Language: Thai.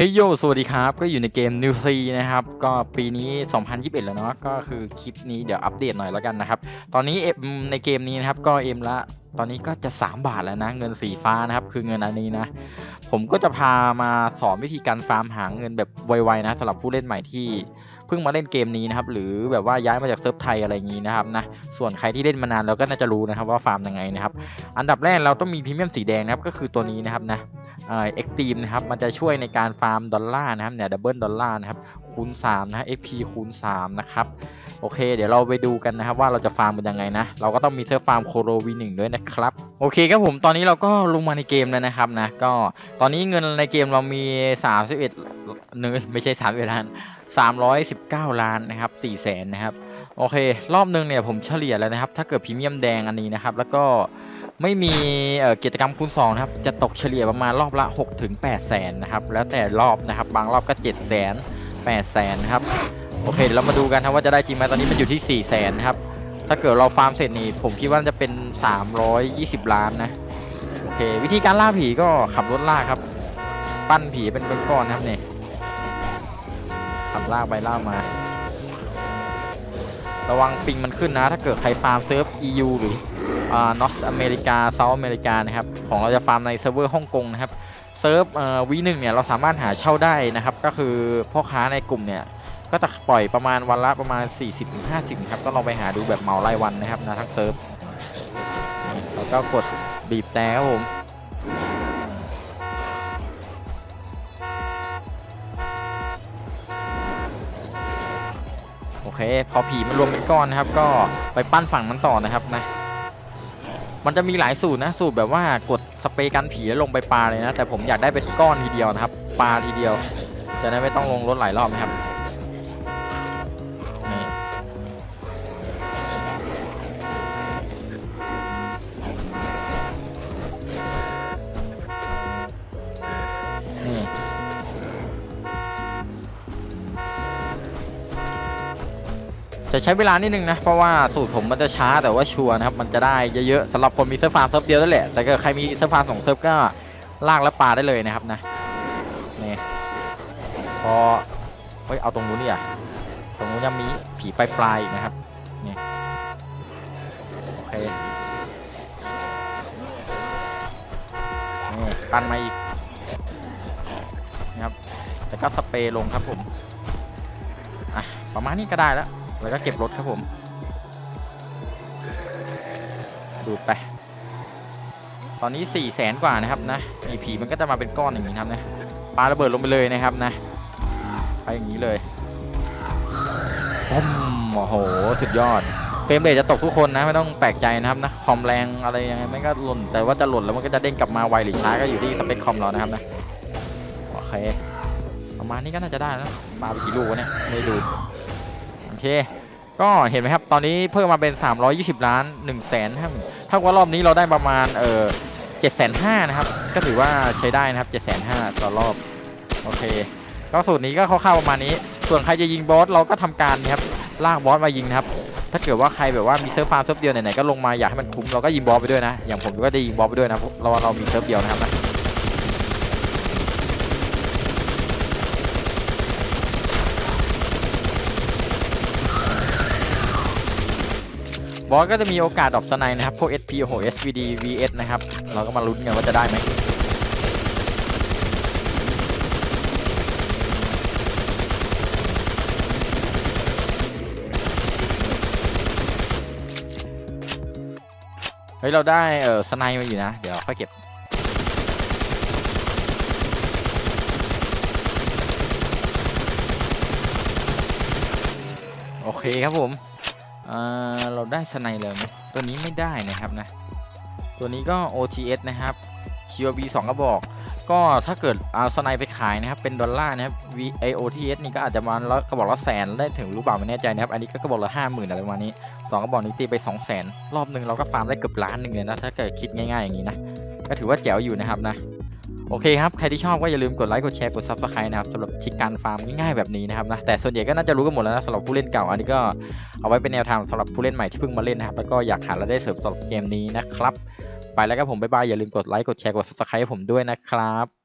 เฮ้ยโย สวัสดีครับ ก็อยู่ในเกม New ซีนะครับ ก็ปีนี้ 2021 แล้วเนาะ ก็คือคลิปนี้เดี๋ยวอัปเดตหน่อยแล้วกันนะครับ ตอนนี้เอ็มในเกมนี้นะครับ ก็เอ็มละ ตอนนี้ก็จะ 3 บาทแล้วนะ เงินสีฟ้านะครับ คือเงินอันนี้นะ ผมก็จะพามาสอนวิธีการฟาร์มหาเงินแบบไวๆนะสำหรับผู้เล่นใหม่ที่เพิ่งมาเล่นเกมนี้นะครับ หรือแบบว่าย้ายมาจากเซิร์ฟไทยอะไรอย่างนี้นะครับนะ ส่วนใครที่เล่นมานานเราก็น่าจะรู้นะครับว่าฟาร์มยังไงนะครับ อันดับแรกเราต้องมีพรีเมียมสีแดงนะครับ ก็คือตัวนี้นะครับนะ เอ็กตีมนะครับมันจะช่วยในการฟาร์มดอลลาร์นะครับเนี่ยดับเบิลดอลลาร์นะครับคูณ3นะ XP คูณ3นะครับโอเค เดี๋ยวเราไปดูกันนะครับว่าเราจะฟาร์มเป็นยังไงนะ เราก็ต้องมีเซิร์ฟฟาร์มโคโรวีหนึ่งด้วยนะครับ โอเคครับผมตอนนี้เราก็ลงมาในเกมแล้วนะครับนะก็ตอนนี้เงินในเกมเรามี 31เนื้ไม่ใช่31ล้าน319 ล้านนะครับ4แสนนะครับโอเค รอบนึงเนี่ยผมเฉลี่ยแล้วนะครับ ถ้าเกิดพรีเมียมแดงอันนี้นะครับ แล้วก็ ไม่มีกิจกรรมคูณ2นะครับ จะตกเฉลี่ยประมาณรอบละ6ถึงแสนนะครับ แล้วแต่รอบนะครับ บางรอบก็7แสน8แสนนะครับ โอเคเดี๋ยวเรามาดูกันครับว่าจะได้จริงไหมตอนนี้มันอยู่ที่4แสนนะครับ ถ้าเกิดเราฟาร์มเสร็จนี่ ผมคิดว่าจะเป็น 320 ล้านนะ โอเค วิธีการล่าผีก็ขับรถล่าครับ ปั้นผีเป็นก้อนๆนะครับเนี่ยขับล่าไปล่ามา ระวังปิงมันขึ้นนะ ถ้าเกิดใครฟาร์มเซิร์ฟ EU หรือ นอสอเมริกาเซาท์อเมริกานะครับของเราจะฟาร์มในเซิร์ฟเวอร์ฮ่องกงนะครับเซิร์ฟวีหนึ่งเนี่ยเราสามารถหาเช่าได้นะครับ ก็คือพ่อค้าในกลุ่มเนี่ยก็จะปล่อยประมาณวันละประมาณ 40-50 ครับก็ลองไปหาดูแบบเมารายวันนะครับนะทั้งเซิร์ฟแล้วก็กดบีบแต่ครับผมโอเค พอผีมันรวมเป็นก้อนนะครับ ก็ไปปั้นฝั่งนั้นต่อนะครับนะ มันจะมีหลายสูตรนะ สูตรแบบว่ากดสเปรย์กันผีแล้วลงไปปลาเลยนะ แต่ผมอยากได้เป็นก้อนทีเดียวนะครับ ปลาทีเดียว จะได้ไม่ต้องลงรถหลายรอบนะครับ จะใช้เวลานิดนึงนะ เพราะว่าสูตรผมมันจะช้าแต่ว่าชัวร์นะครับ มันจะได้เยอะๆสำหรับคนมีเซิร์ฟฟาร์มเซิร์ฟเดียวนั่นแหละ แต่ก็ใครมีเซิร์ฟฟาร์มสองเซิร์ฟก็ลากและปลาได้เลยนะครับนะนี่พอเฮ้ยเอาตรงนู้นนี่อะตรงนู้นยังมีผีปลายปลายๆอีกนะครับนี่โอเคนี่ปันมาอีกนะครับแล้วก็สเปรย์ลงครับผมอะประมาณนี้ก็ได้แล้ว แล้วก็เก็บรถครับผม ดูดไป ตอนนี้4ี่แสนกว่านะครับนะไอผีมันก็จะมาเป็นก้อนอย่างนี้ครับนะปาระเบิดลงไปเลยนะครับนะ ไปอย่างนี้เลยปุ้มโอ้โห สุดยอดเฟรมเรทจะตกทุกคนนะ ไม่ต้องแปลกใจนะครับนะคอมแรงอะไรยังไงไม่ก็หล่น แต่ว่าจะหล่นแล้วมันก็จะเด้งกลับมาไวหรือช้าก็อยู่ที่สเปคคอมเรานะครับนะโอเคประมาณนี้ก็น่าจะได้แล้วปาไปกี่ลูกเนี่ยไม่ดู เค ก็เห็นไหมครับ ตอนนี้เพิ่มมาเป็น 320 ล้าน1 5 0 0 0 0ถ้าว่ารอบนี้เราได้ประมาณเออ750,000นห้านะครับ ก็ถือว่าใช้ได้นะครับ750,000ต่อรอบ โอเค ก็สูตรนี้ก็คร่าวๆประมาณนี้ ส่วนใครจะยิงบอสเราก็ทำการนะครับลากบอสมายิงนะครับ ถ้าเกิดว่าใครแบบว่ามีเซิร์ฟฟาร์มเซิร์ฟเดียวไหนๆก็ลงมาอยากให้มันคุ้มเราก็ยิงบอสไปด้วยนะ อย่างผมก็ได้ยิงบอสไปด้วยนะ เราเรามีเซิร์ฟเดียวนะครับนะ บอสก็จะมีโอกาสดรอปสไนนะครับ พวก SP โอ้โห SVD VS นะครับ เราก็มาลุ้นกันว่าจะได้ไหมเฮ้ย เราได้เออสไนมาอยู่นะ เดี๋ยวค่อยเก็บ โอเคครับผม เราได้สไนเลยไหมตัวนี้ไม่ได้นะครับนะ ตัวนี้ก็ OTS นะครับ QB 2กระบอก ก็ถ้าเกิดเอาสไนไปขายนะครับ เป็นดอลลาร์นะครับ V A OTS นี่ก็อาจจะมาแล้วกระบอกละแสนได้ถึงรู้เปล่าไม่แน่ใจนะครับ อันนี้ก็กระบอกละห้าหมื่นอะไรประมาณนี้สองกระบอกนี้ตีไป2 0 0แสนรอบหนึ่งเราก็ฟาร์มได้เกือบล้านหนึ่งเลยนะ ถ้าเกิดคิดง่ายๆอย่างนี้นะ ก็ถือว่าแจ๋วอยู่นะครับนะ โอเคครับ ใครที่ชอบก็อย่าลืมกดไลค์ กดแชร์ กดซับสไครต์นะครับสำหรับทิกการฟาร์มง่ายๆแบบนี้นะครับนะ แต่ส่วนใหญ่ก็น่าจะรู้กันหมดแล้วนะสำหรับผู้เล่นเก่า อันนี้ก็เอาไว้เป็นแนวทางสำหรับผู้เล่นใหม่ที่เพิ่งมาเล่นนะครับ แล้วก็อยากหารายได้เสริมสำหรับเกมนี้นะครับ ไปแล้วก็ผมบ๊ายบาย อย่าลืมกดไลค์ กดแชร์ กดซับสไครต์ผมด้วยนะครับ